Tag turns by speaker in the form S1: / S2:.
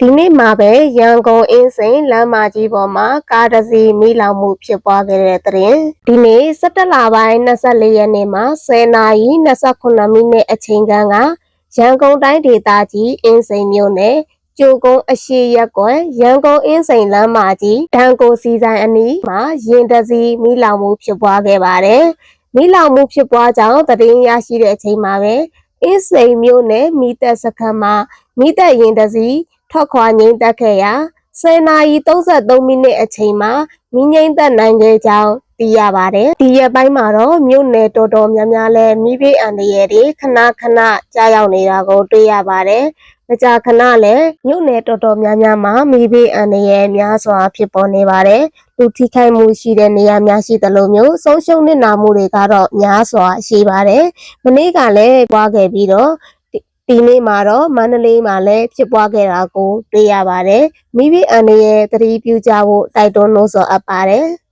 S1: ဒီနေ့မှာပဲရန်ကုန်အင်းစိန်လမ်းမကြီးပေါ်မှာကားတစ်စီးမိလောင်မှုဖြစ်ပွားခဲ့တဲ့တဲ့ရင်ဒီနေ့17လပိုင်း24ရက်နေ့မှာ10နာရီ28မိနစ်အချိန်ခန့်ကရန်ကုန်တိုင်းဒေသကြီးအင်းစိန်မြို့နယ်ကျိုကုန်းအရှိရက်ကွယ်ရန်ကုန်အင်းစိန်လမ်းမကြီးဒန်ကိုစီဆိုင်အနီးမှာရင်တစီမိလောင်မှုဖြစ်ပွားခဲ့ပါတယ်မိလောင်မှုဖြစ်ပွားကြောင်းသတင်းရရှိတဲ့အချိန်မှာပဲအင်းစိန်မြို့နယ်မိသက်စခန်းမှာမိသက်ရင်တစီ ထွက်ခွာငိမ့်သက်ခဲ့ရာ10နာရီ33မိနစ်အချိန်မှာမိငိမ့်သက်နိုင်ခဲ့ကြောင်းသိရပါတယ်။ဒီရက်ပိုင်းမှာတော့မြို့နယ်တော်တော်များများလဲမိဘအန္တရာယ်တွေခဏခဏကြားရောက်နေတာကိုတွေ့ရပါတယ်။မကြာခဏလဲမြို့နယ်တော်တော်များများမှာမိဘအန္တရာယ်များစွာဖြစ်ပေါ်နေပါတယ်။လူထိခိုက်မှုရှိတဲ့နေရာများရှိသလိုမျိုးဆုံးရှုံးနစ်နာမှုတွေကတော့များစွာရှိပါတယ်။မနေ့ကလည်းပွားခဲ့ပြီးတော့ ဒီနေ့မှာတော့မန္တလေးမှာလည်းဖြစ်ပွားခဲ့တာကိုတွေ့ရပါတယ်။မိဘအန္တရာယ်သတိပြုကြဖို့တိုက်တွန်းလို့ဆိုအပ်ပါတယ်။